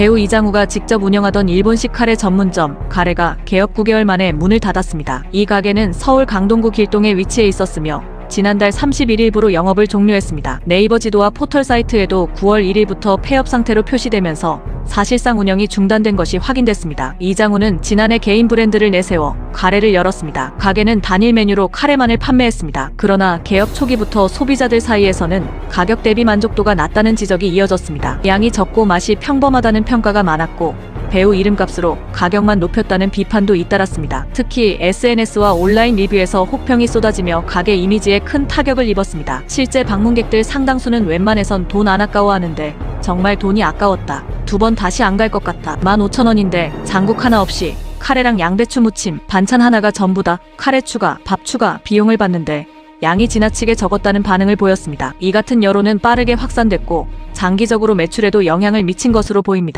배우 이장우가 직접 운영하던 일본식 카레 전문점 가래가 개업 9개월 만에 문을 닫았습니다. 이 가게는 서울 강동구 길동에 위치해 있었으며 지난달 31일부로 영업을 종료했습니다. 네이버 지도와 포털 사이트에도 9월 1일부터 폐업 상태로 표시되면서 사실상 운영이 중단된 것이 확인됐습니다. 이장우는 지난해 개인 브랜드를 내세워 가래를 열었습니다. 가게는 단일 메뉴로 카레만을 판매했습니다. 그러나 개업 초기부터 소비자들 사이에서는 가격 대비 만족도가 낮다는 지적이 이어졌습니다. 양이 적고 맛이 평범하다는 평가가 많았고 배우 이름값으로 가격만 높였다는 비판도 잇따랐습니다. 특히 SNS와 온라인 리뷰에서 혹평이 쏟아지며 가게 이미지에 큰 타격을 입었습니다. 실제 방문객들 상당수는 웬만해선 돈 안 아까워하는데 정말 돈이 아까웠다. 두 번 다시 안 갈 것 같다. 15,000원인데 장국 하나 없이 카레랑 양배추 무침, 반찬 하나가 전부다. 카레 추가, 밥 추가, 비용을 받는데 양이 지나치게 적었다는 반응을 보였습니다. 이 같은 여론은 빠르게 확산됐고 장기적으로 매출에도 영향을 미친 것으로 보입니다.